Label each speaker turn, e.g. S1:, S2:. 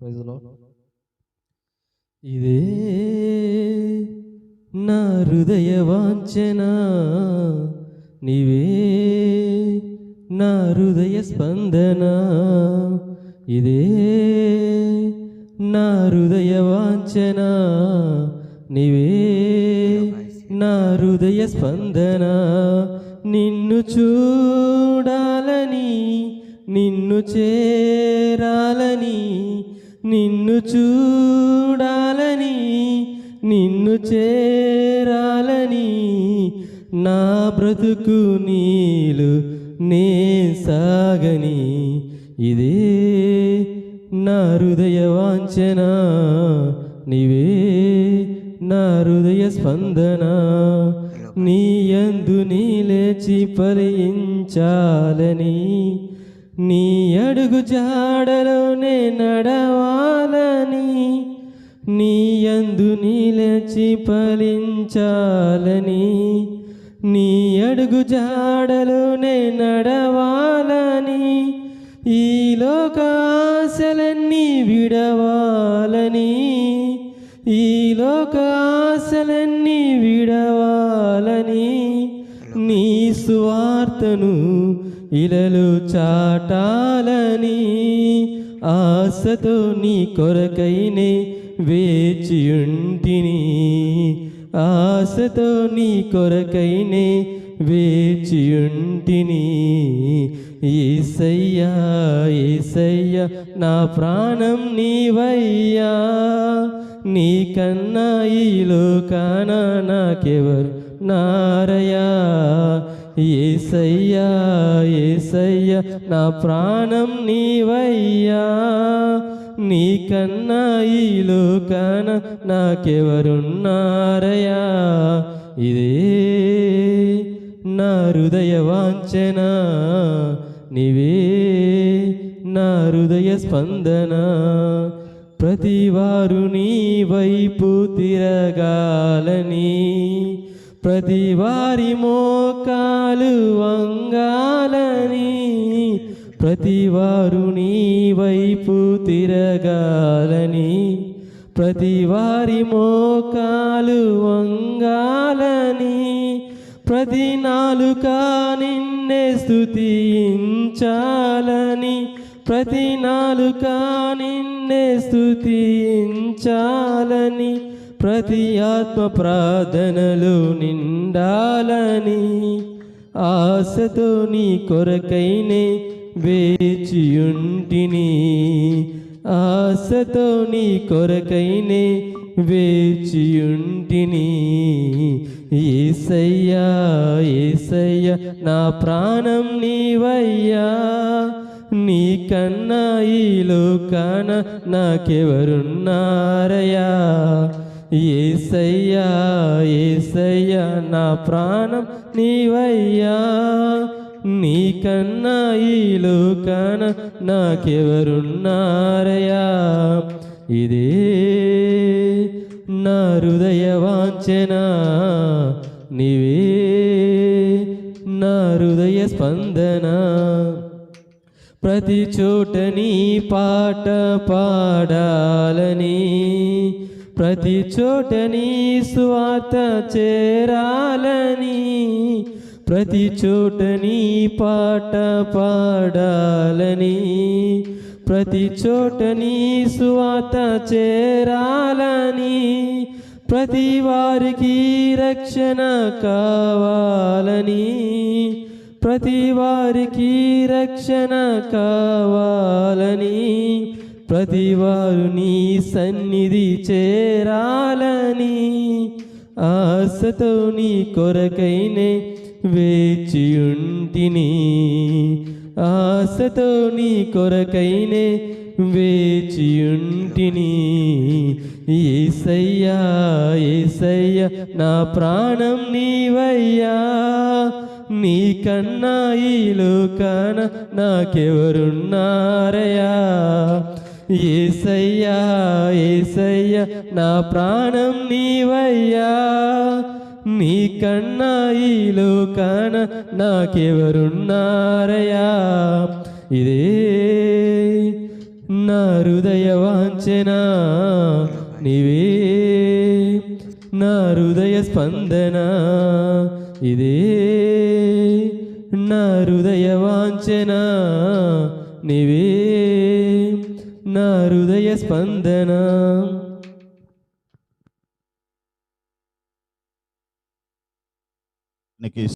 S1: ప్రైజ్లో ఇదే నా హృదయ వాంఛన నీవే నా హృదయ స్పందన. ఇదే నా హృదయ వాంఛన నీవే నా హృదయ స్పందన. నిన్ను చూడాలని నిన్ను చేరాలని నిన్ను చూడాలని నిన్ను చేరాలని నా బ్రతుకు నీలు నే సాగని. ఇదే నా హృదయ వాంఛన నీవే నా హృదయ స్పందన. నీ యందు నీ లేచి ఫలించాలని నీ అడుగు జాడలోనే నడవాలని నీ అందు నీ ఫలించాలని నీ అడుగు జాడలోనే నడవాలని ఈ లోకాశలన్నీ విడవాలని ఈ లోకాశలన్నీ విడవాలని సువార్తను ఇలలు చాటాలని ఆశతో నీ కొరకైనే వేచియుంటిని. ఆశతో నీ కొరకైనే వేచియుంటిని. ఏసయ్యా ఏసయ్యా నా ప్రాణం నీవయ్యా. నీకన్నా ఈ లోకాన నాకెవరు నారయా ఏసయ్యా ఏసయ్యా నా ప్రాణం నీవయ్యా. నీకన్నా ఈ లోకాన నాకెవరున్నారయ్యా? ఇదే నా హృదయ వాంఛన. నీవే నా హృదయ స్పందన. ప్రతివారు నీ వైపు తిరగాలని ప్రతి వారి మోకాలు వంగాలని ప్రతి వారు నీ వైపు తిరగాలని ప్రతి వారి మోకాలు వంగాలని ప్రతి నాలుక నిన్నే స్థుతించాలని ప్రతి నాలుక నిన్నే స్థుతించాలని ప్రతి ఆత్మ ప్రార్థనలు నిండాలని ఆశతో నీ కొరకైనే వేచియుంటిని ఆశతో నీ కొరకైనే వేచియుంటిని. ఏసయ్యా ఏసయ్యా నా ప్రాణం నీవయ్యా నీకన్నా ఈ లోకాన నాకెవరున్నారయా ఏసయ్యా ఏసయ్యా నా ప్రాణం నీవయ్యా. నీకన్నా ఈ లోకాన నాకెవరున్నారయా ఇదే నా హృదయ వాంఛన. నీవే నా హృదయ స్పందన. ప్రతి చోట నీ పాట పాడాలని. ప్రతి చోట నీ స్వాత చేరాలని. ప్రతి చోట నీ పాట పాడాలని. ప్రతి చోట నీ స్వాత చేరాలని. ప్రతి వారికి రక్షణ కావాలని. ప్రతి వారికి రక్షణ కావాలని ప్రతి వారు నీ సన్నిధి చేరాలని ఆశతో నీ కొరకైనే వేచియుంటిని. ఆశతో నీ కొరకైనే వేచియుంటిని. ఏసయ్యా ఏసయ్యా నా ప్రాణం నీవయ్యా. నీకన్నా ఈ లోకాన నాకెవరున్నారయా ఏసయ్యా ఏసయ్యా నా ప్రాణం నీవయ్యా. నీకన్నా ఈ లోకాన నాకెవరున్నారయా ఇదే నా హృదయ వాంఛన. నీవే నా హృదయ స్పందన. ఇదే నా హృదయ వాంఛన నీవే నా హృదయ స్పందన.
S2: నీకు